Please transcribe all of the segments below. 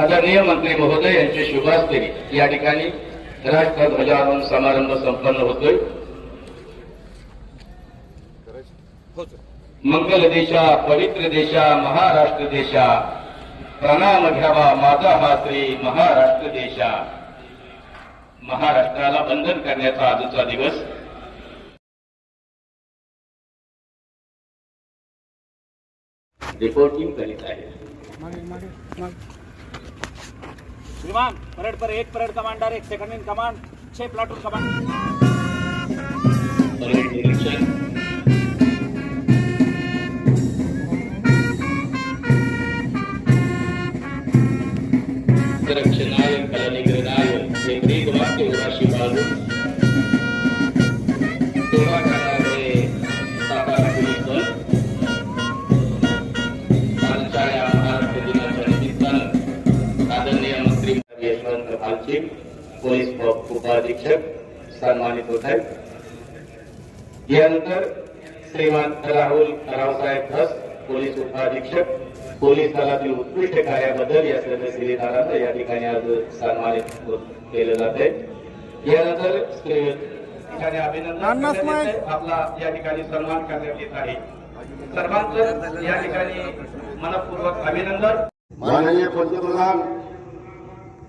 आदरणीय मंत्री महोदय यांच्या शुभास्ते. या ठिकाणी राष्ट्रध्वजारोहण समारंभ संपन्न होतोय. मंगल देशा पवित्र देशा महाराष्ट्र देशा. प्रणाम घ्यावा माझा हा श्री महाराष्ट्र देशा. महाराष्ट्राला बंधन करण्याचा आजचा दिवस. रिपोर्टिंग करीत आहे. विमान परेड पर एक परेड कमांडर एक सेकंड इन कमांड छह प्लाटून कमांड परेड निरीक्षण रक्षणाय कलनिग्रहणाय भालचे पोलीस उप- उपाधीक्षक सन्मानित होत आहेत. यानंतर श्रीमान राहुल रावसाहेब धस पोलीस उपाधीक्षक पोलीस दलातील उत्कृष्ट कार्याबद्दल या सर्व या ठिकाणी आज सन्मानित केलं जात आहे. यानंतर श्री ठिकाणी अभिनंदन. आपला या ठिकाणी सन्मान करण्यात येत आहे. सर्वांचं या ठिकाणी मनपूर्वक अभिनंदन. माननीय पंतप्रधान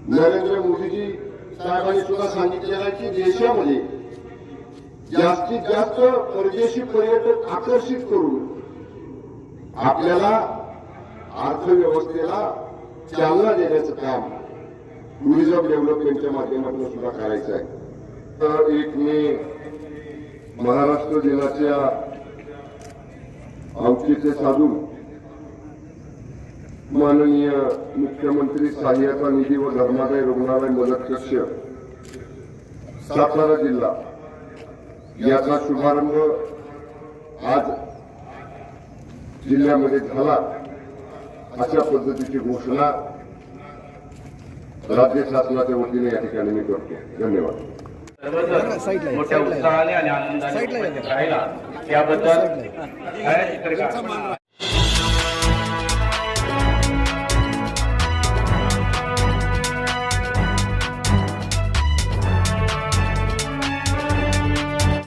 नरेंद्र मोदीजी साहेबांनी सुद्धा सांगितलेलं आहे की देशामध्ये जास्तीत जास्त परदेशी पर्यटक आकर्षित करून आपल्याला अर्थव्यवस्थेला चालना देण्याचं काम टुरिझम डेव्हलपमेंटच्या माध्यमातून सुद्धा करायचं आहे. तर एक मी महाराष्ट्र दिनाच्या औचित्य साधून माननीय मुख्यमंत्री सहाय्यता निधी व धर्मादाय रुग्णालय मदत कक्ष सातारा जिल्हा. याचा शुभारंभ आज जिल्ह्यामध्ये झाला अशा पद्धतीची घोषणा राज्य शासनाच्या वतीने या ठिकाणी मी करतो. धन्यवाद. मोठ्या उत्साहाने आणि आनंदाने राहिला.